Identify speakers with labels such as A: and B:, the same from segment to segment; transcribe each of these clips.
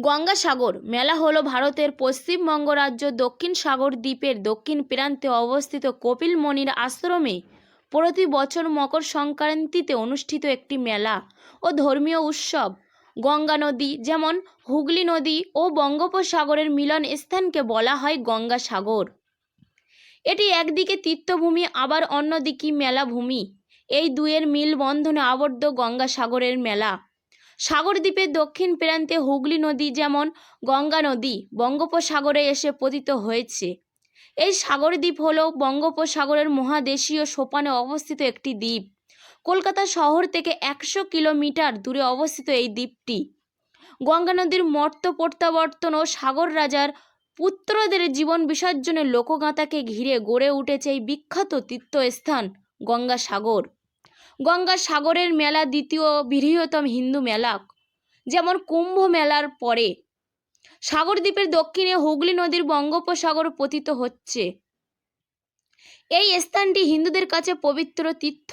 A: গঙ্গাসাগর। মেলা হলো ভারতের পশ্চিমবঙ্গ রাজ্য, দক্ষিণ সাগর দ্বীপের দক্ষিণ প্রান্তে অবস্থিত কপিলমণির আশ্রমে প্রতি বছর মকর সংক্রান্তিতে অনুষ্ঠিত একটি মেলা ও ধর্মীয় উৎসব। গঙ্গা নদী যেমন হুগলি নদী ও বঙ্গোপসাগরের মিলন স্থানকে বলা হয় গঙ্গাসাগর। এটি একদিকে তীর্থভূমি, আবার অন্যদিকে মেলাভূমি। এই দুয়ের মিলবন্ধনে আবদ্ধ গঙ্গাসাগরের মেলা। সাগরদ্বীপের দক্ষিণ প্রান্তে হুগলি নদী যেমন গঙ্গা নদী বঙ্গোপসাগরে এসে পতিত হয়েছে। এই সাগরদ্বীপ হল বঙ্গোপসাগরের মহাদেশীয় সোপানে অবস্থিত একটি দ্বীপ। কলকাতা শহর থেকে একশো কিলোমিটার দূরে অবস্থিত এই দ্বীপটি। গঙ্গা নদীর মর্ত প্রত্যাবর্তন ও সাগর রাজার পুত্রদের জীবন বিসর্জনের লোকগাঁথাকে ঘিরে গড়ে উঠেছে এই বিখ্যাত তীর্থস্থান গঙ্গাসাগর। গঙ্গাসাগরের মেলা দ্বিতীয় বৃহত্তম হিন্দু মেলা। যেমন কুম্ভ মেলার পরে সাগরদ্বীপের দক্ষিণে হুগলি নদীর বঙ্গোপসাগর পতিত হচ্ছে। এই স্থানটি হিন্দুদের কাছে পবিত্র তীর্থ।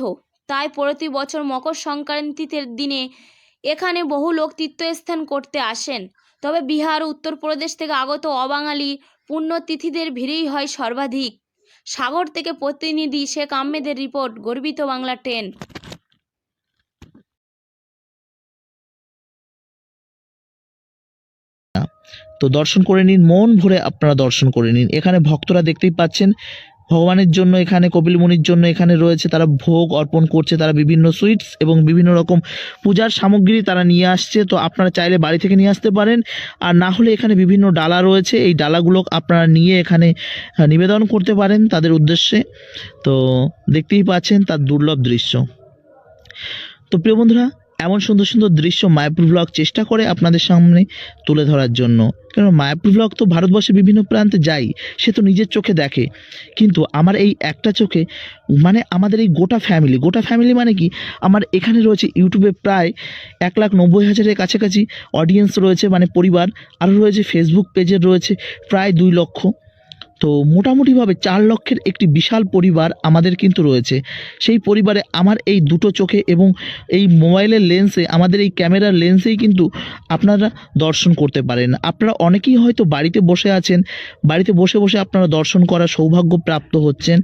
A: তাই প্রতি বছর মকর সংক্রান্তিতে দিনে এখানে বহু লোক তীর্থস্থান করতে আসেন। তবে বিহার, উত্তরপ্রদেশ থেকে আগত অবাঙালি পুণ্যতিথিদের ভিড়েই হয় সর্বাধিক। সাগর থেকে প্রতিনিধি শেখ আহমেদের রিপোর্ট, গর্বিত বাংলা টেন।
B: তো দর্শন করে নিন, মন ভরে আপনারা দর্শন করে নিন। এখানে ভক্তরা দেখতেই পাচ্ছেন ভগবানের জন্য এখানে, কপিল মুনির জন্য এখানে রয়েছে, তারা ভোগ অর্পণ করছে, তারা বিভিন্ন সুইটস এবং বিভিন্ন রকম পূজার সামগ্রী তারা নিয়ে আসছে। তো আপনারা চাইলে বাড়ি থেকে নিয়ে আসতে পারেন। আর না হলে এখানে বিভিন্ন ডালা রয়েছে। এই ডালাগুলো আপনারা নিয়ে এখানে নিবেদন করতে পারেন তাদের উদ্দেশ্যে। তো দেখতেই পাচ্ছেন তার দুর্লভ দৃশ্য। তো প্রিয় বন্ধুরা এমন সুন্দর সুন্দর দৃশ্য মায়াপুর ব্লগ চেষ্টা করে আপনাদের সামনে তুলে ধরার জন্য। কারণ মায়াপুর ব্লগ তো ভারতবর্ষের বিভিন্ন প্রান্তে যাই, সে তো নিজের চোখে দেখে। কিন্তু আমার এই একটা চোখে মানে আমাদের এই গোটা ফ্যামিলি গোটা ফ্যামিলি মানে কি, আমার এখানে রয়েছে ইউটিউবে প্রায় এক লাখ নব্বই হাজারের কাছাকাছি অডিয়েন্স রয়েছে মানে পরিবার আরও রয়েছে ফেসবুক পেজের রয়েছে প্রায় দুই লক্ষ। তো মোটামুটিভাবে চার লক্ষের একটি বিশাল পরিবার আমাদের কিন্তু রয়েছে। সেই পরিবারে আমার এই দুটো চোখে এবং এই মোবাইলের লেন্সে, আমাদের এই ক্যামেরার লেন্সেই কিন্তু আপনারা দর্শন করতে পারেন। আপনারা অনেকেই হয়তো বাড়িতে বসে আছেন, বাড়িতে বসে বসে আপনারা দর্শন করার সৌভাগ্য প্রাপ্ত হচ্ছেন।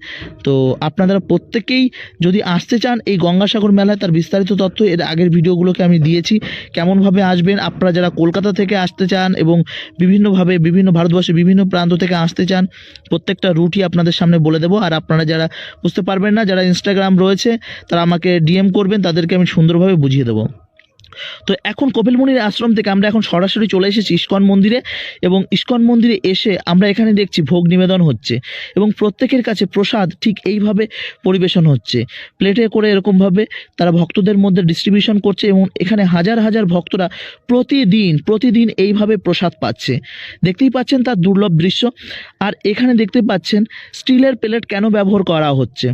B: তো আপনারা প্রত্যেকেই যদি আসতে চান এই গঙ্গাসাগর মেলায়, তার বিস্তারিত তথ্য এর আগের ভিডিওগুলোকে আমি দিয়েছি। কেমনভাবে আসবেন, আপনারা যারা কলকাতা থেকে আসতে চান এবং বিভিন্নভাবে, বিভিন্ন ভারতবর্ষের বিভিন্ন প্রান্ত থেকে আসতে চান প্রত্যেকটা রুটই আপনাদের সামনে বলে দেবো। আর আপনারা যারা বুঝতে পারবেন না, যারা ইনস্টাগ্রাম রয়েছে, তারা আমাকে ডিএম করবেন, তাদেরকে আমি সুন্দরভাবে বুঝিয়ে দেবো। তো এখন কপিলমুনির আশ্রম থেকে আমরা এখন সরাসরি চলে এসেছি ইস্কন মন্দিরে এবং ইস্কন মন্দিরে এসে আমরা এখানে দেখছি ভোগ নিবেদন হচ্ছে এবং প্রত্যেকের কাছে প্রসাদ ঠিক এইভাবে পরিবেশন হচ্ছে। প্লেটে করে এরকমভাবে তারা ভক্তদের মধ্যে ডিস্ট্রিবিউশন করছে এবং এখানে হাজার হাজার ভক্তরা প্রতিদিন প্রতিদিন এইভাবে প্রসাদ পাচ্ছে। দেখতেই পাচ্ছেন তার দুর্লভ দৃশ্য। আর এখানে দেখতে পাচ্ছেন স্টিলের প্লেট কেন ব্যবহার করা হচ্ছে?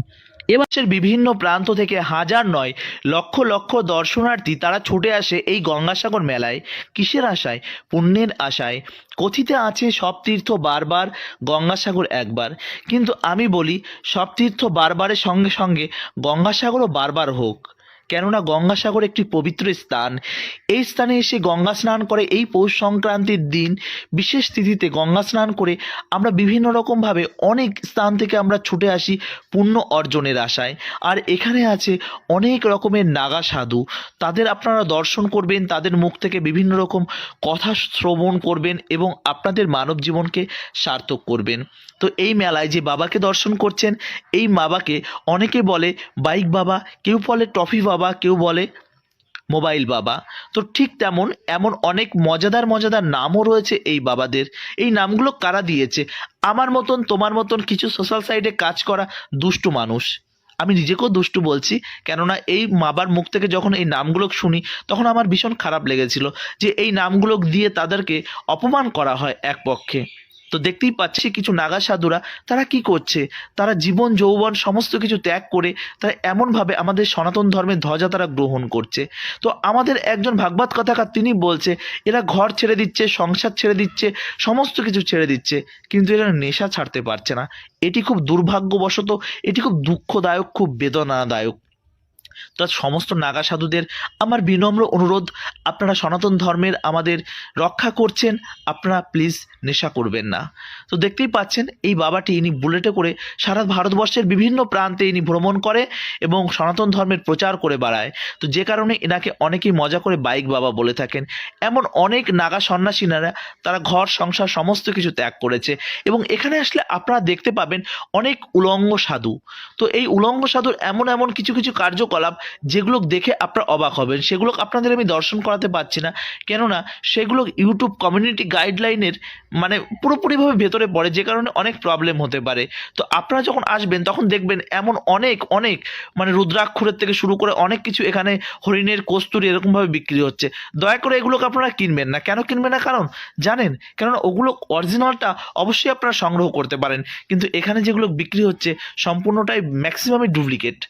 B: এবছর বিভিন্ন প্রান্ত থেকে হাজার নয়, লক্ষ লক্ষ দর্শনার্থী তারা ছুটে আসে এই গঙ্গাসাগর মেলায়। কিসের আশায়? পুণ্যের আশায়। কথিতে আছে সব তীর্থ বারবার গঙ্গাসাগর একবার। কিন্তু আমি বলি, সব তীর্থ বারবারের সঙ্গে সঙ্গে গঙ্গাসাগরও বারবার হোক। কেননা গঙ্গাসাগর একটি পবিত্র স্থান। এই স্থানে এসে গঙ্গা স্নান করে এই পৌষ সংক্রান্তির দিন। বিশেষ তিথিতে গঙ্গা স্নান করে আমরা বিভিন্ন রকমভাবে অনেক স্থান থেকে আমরা ছুটে আসি পুণ্য অর্জনের আশায়। আর এখানে আছে অনেক রকমের নাগা সাধু। তাদের আপনারা দর্শন করবেন, তাদের মুখ থেকে বিভিন্ন রকম কথা শ্রবণ করবেন এবং আপনাদের মানব জীবনকে সার্থক করবেন। তো এই মেলায় যে বাবাকে দর্শন করছেন, এই বাবাকে অনেকে বলে, বাইক বাবা, কেউ বলে টফি বাবা। কেউ বলে, মোবাইল বাবা। তো ঠিক তেমন, এমন অনেক মজাদার মজাদার নামও রয়েছে এই বাবাদের। এই নামগুলো কারা দিয়েছে? আমার মতন, তোমার মতন কিছু সোশ্যাল সাইটে কাজ করা দুষ্টু মানুষ। আমি নিজেকেও দুষ্টু বলছি, কেননা এই বাবার মুখ থেকে যখন এই নামগুলো শুনি, তখন আমার ভীষণ খারাপ লেগেছিল যে এই নামগুলো দিয়ে তাদেরকে অপমান করা হয় এক পক্ষে তো দেখতেই পাচ্ছি কিছু নাগা সাধুরা, তারা কি করছে? তারা জীবন, যৌবন, সমস্ত কিছু ত্যাগ করে তারা এমনভাবে আমাদের সনাতন ধর্মের ধ্বজা তারা গ্রহণ করছে। তো আমাদের একজন ভাগবত কথাকার তিনি বলছে, এরা ঘর ছেড়ে দিচ্ছে, সংসার ছেড়ে দিচ্ছে, সমস্ত কিছু ছেড়ে দিচ্ছে, কিন্তু এরা নেশা ছাড়তে পারছে না। এটি খুব দুর্ভাগ্যবশত, এটি খুব দুঃখদায়ক, খুব বেদনাদায়ক। তো সমস্ত নাগা সাধুদের আমার বিনম্র অনুরোধ, আপনারা সনাতন ধর্মের আমাদের রক্ষা করছেন, আপনারা প্লিজ নেশা করবেন না। তো দেখতেই পাচ্ছেন, এই বাবাটি ইনি বুলেটে করে সারা ভারতবর্ষের বিভিন্ন প্রান্তে ইনি ভ্রমণ করে এবং সনাতন ধর্মের প্রচার করে বাড়ায়। তো যে কারণে এনাকে অনেকেই মজা করে বাইক বাবা বলে থাকেন। এমন অনেক নাগা সন্ন্যাসীনারা, তারা ঘর, সংসার সমস্ত কিছু ত্যাগ করেছে এবং এখানে আসলে আপনারা দেখতে পাবেন অনেক উলঙ্গ সাধু। তো এই উলঙ্গ সাধুর এমন এমন কিছু কিছু কার্যকলাপ যেগুলো দেখে আপনারা অবাক হবেন। সেগুলো আপনাদের আমি দর্শন করাতে পারছি না। কেননা, সেগুলো ইউটিউব কমিউনিটি গাইডলাইনের মানে পুরোপুরিভাবে ভেতরে পড়ে, যে কারণে অনেক প্রবলেম হতে পারে। তো আপনারা যখন আসবেন, তখন দেখবেন এমন অনেক অনেক মানে রুদ্রাক্ষরের থেকে শুরু করে অনেক কিছু এখানে হরিণের কস্তুরি এরকমভাবে বিক্রি হচ্ছে। দয়া করে এগুলোকে আপনারা কিনবেন না। কেন কিনবেন না? কারণ, জানেন? কেননা, ওগুলো অরিজিনালটা অবশ্যই আপনারা সংগ্রহ করতে পারেন। কিন্তু এখানে যেগুলো বিক্রি হচ্ছে, সম্পূর্ণটাই ম্যাক্সিমামই ডুপ্লিকেট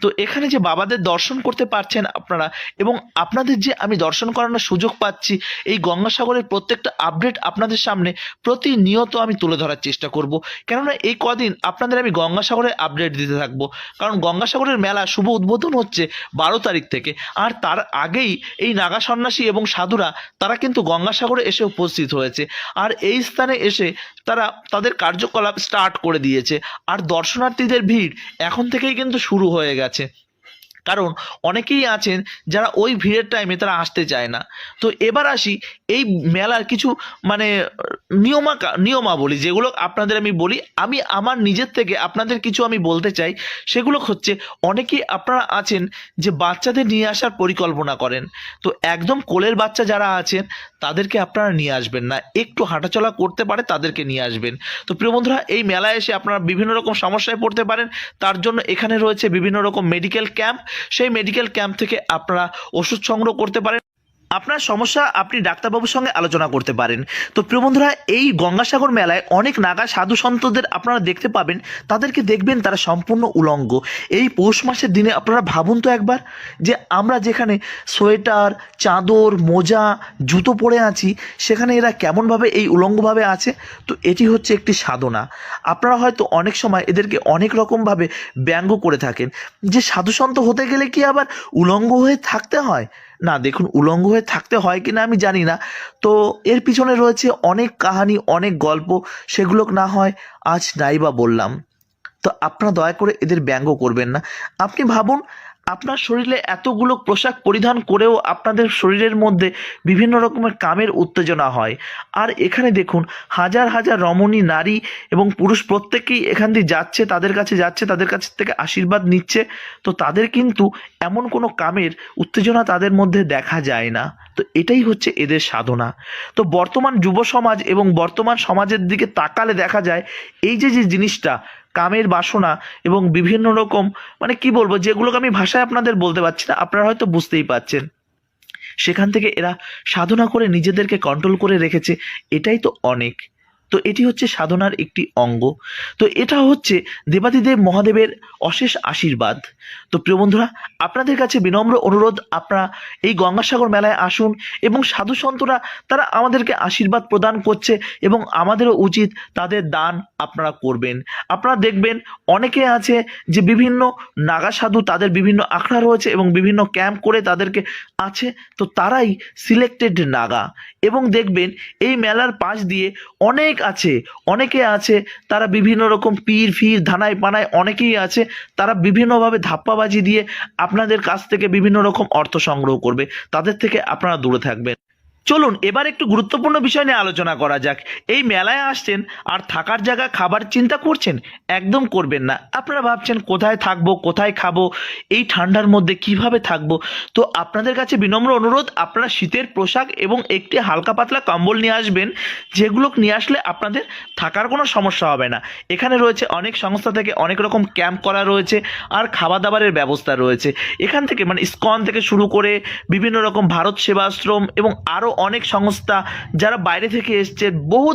B: তো এখানে যে বাবাদের দর্শন করতে পারছেন আপনারা এবং আপনাদের যে আমি দর্শন করানোর সুযোগ পাচ্ছি, এই গঙ্গাসাগরের প্রত্যেকটা আপডেট আপনাদের সামনে প্রতিনিয়ত আমি তুলে ধরার চেষ্টা করব। কেননা এই কদিন আপনাদের আমি গঙ্গাসাগরের আপডেট দিতে থাকব। কারণ গঙ্গাসাগরের মেলা শুভ উদ্বোধন হচ্ছে বারো তারিখ থেকে। আর তার আগেই এই নাগা সন্ন্যাসী এবং সাধুরা, তারা কিন্তু গঙ্গাসাগরে এসে উপস্থিত হয়েছে। আর এই স্থানে এসে তারা তাদের কার্যকলাপ স্টার্ট করে দিয়েছে। আর দর্শনার্থীদের ভিড় এখন থেকেই কিন্তু শুরু হয়ে গেছে। আছে কারণ অনেকেই আছেন যারা ওই ভিড়ের টাইমে তারা আসতে চায় না। তো এবার আসি এই মেলার কিছু মানে নিয়মা নিয়মাবলী যেগুলো আপনাদের আমি বলি। আমি আমার নিজের থেকে আপনাদের কিছু আমি বলতে চাই। সেগুলো হচ্ছে অনেকেই আপনারা আছেন যে বাচ্চাদের নিয়ে আসার পরিকল্পনা করেন। তো একদম কোলের বাচ্চা যারা আছেন, তাদেরকে আপনারা নিয়ে আসবেন না। একটু হাঁটাচলা করতে পারে, তাদেরকে নিয়ে আসবেন। তো প্রিয় বন্ধুরা, এই মেলায় এসে আপনারা বিভিন্ন রকম সমস্যায় পড়তে পারেন। তার জন্য এখানে রয়েছে বিভিন্ন রকম মেডিকেল ক্যাম্প সেই মেডিকেল ক্যাম্প থেকে আপনারা ওষুধ সংগ্রহ করতে পারেন। আপনার সমস্যা আপনি ডাক্তারবাবুর সঙ্গে আলোচনা করতে পারেন। তো প্রিয় বন্ধুরা, এই গঙ্গাসাগর মেলায় অনেক নাগা সাধু সন্তদের আপনারা দেখতে পাবেন, তাদেরকে দেখবেন তারা সম্পূর্ণ উলঙ্গ। এই পৌষ মাসের দিনে আপনারা ভাবুন তো একবার যে আমরা যেখানে সোয়েটার, চাদর, মোজা, জুতো পরে আছি, সেখানে এরা কেমনভাবে এই উলঙ্গভাবে আছে? তো এটি হচ্ছে একটি সাধনা। আপনারা হয়তো অনেক সময় এদেরকে অনেক রকমভাবে ব্যঙ্গ করে থাকেন। যে সাধুসন্ত হতে গেলে কি আবার উলঙ্গ হয়ে থাকতে হয়? না, দেখুন, উলঙ্গ হয়ে থাকতে হয় কি না আমি জানি না। তো এর পিছনে রয়েছে অনেক কাহানি, অনেক গল্প, সেগুলো না হয় আজ নাই বা বললাম। তো আপনারা দয়া করে এদের ব্যঙ্গ করবেন না। আপনি ভাবুন আপনার শরীরে এতগুলো পোশাক পরিধান করেও আপনাদের শরীরের মধ্যে বিভিন্ন রকমের কামের উত্তেজনা হয়। আর এখানে দেখুন, হাজার হাজার রমণী, নারী এবং পুরুষ প্রত্যেকেই এখান দিয়ে যাচ্ছে, তাদের কাছে যাচ্ছে, তাদের কাছ থেকে আশীর্বাদ নিচ্ছে। তো তাদের কিন্তু এমন কোনো কামের উত্তেজনা তাদের মধ্যে দেখা যায় না। তো এটাই হচ্ছে এদের সাধনা। তো বর্তমান যুব সমাজ এবং বর্তমান সমাজের দিকে তাকালে দেখা যায়, এই যে যে জিনিসটা কামের বাসনা এবং বিভিন্ন রকম মানে কি বলব, যেগুলোকে আমি ভাষায় আপনাদের বলতে পারছি না, আপনারা হয়তো বুঝতেই পারছেন। সেখান থেকে এরা সাধনা করে নিজেদেরকে কন্ট্রোল করে রেখেছে, এটাই তো অনেক। তো এটি হচ্ছে সাধনার একটি অঙ্গ। তো এটা হচ্ছে দেবাদিদেব মহাদেবের অশেষ আশীর্বাদ। তো প্রিয় বন্ধুরা, আপনাদের কাছে বিনম্র অনুরোধ, আপনারা এই গঙ্গাসাগর মেলায় আসুন এবং সাধু সন্তরা তারা আমাদেরকে আশীর্বাদ প্রদান করছে এবং আমাদেরও উচিত তাদের দান আপনারা করবেন। আপনারা দেখবেন অনেকে আছে যে বিভিন্ন নাগা সাধু তাদের বিভিন্ন আখড়া রয়েছে এবং বিভিন্ন ক্যাম্প করে তাদেরকে আছে, তো তারাই সিলেক্টেড নাগা। এবং দেখবেন এই মেলার পাশ দিয়ে অনেক আছে, অনেকে আছে, তারা বিভিন্ন রকম পীর, ফির, ধানায় পানায় অনেকেই আছে, তারা বিভিন্নভাবে ধাপ্পাবাজি দিয়ে আপনাদের কাছ থেকে বিভিন্ন রকম অর্থ সংগ্রহ করবে, তাদের থেকে আপনারা দূরে থাকবেন। চলুন, এবার একটু গুরুত্বপূর্ণ বিষয় নিয়ে আলোচনা করা যাক। এই মেলায় আসছেন আর থাকার জায়গা, খাবার চিন্তা করছেন? একদম করবেন না। আপনারা ভাবছেন, কোথায় থাকব, কোথায় খাব? এই ঠান্ডার মধ্যে কীভাবে থাকব? তো আপনাদের কাছে বিনম্র অনুরোধ, আপনারা শীতের পোশাক এবং একটি হালকা পাতলা কম্বল নিয়ে আসবেন, যেগুলো নিয়ে আসলে আপনাদের থাকার কোনো সমস্যা হবে না। এখানে রয়েছে অনেক সংস্থা থেকে অনেক রকম ক্যাম্প করা রয়েছে আর খাবার দাবারের ব্যবস্থা রয়েছে। এখান থেকে মানে স্কন থেকে শুরু করে বিভিন্ন রকম ভারত সেবাশ্রম এবং আরও অনেক সংস্থা যারা বাইরে থেকে এসছে বহু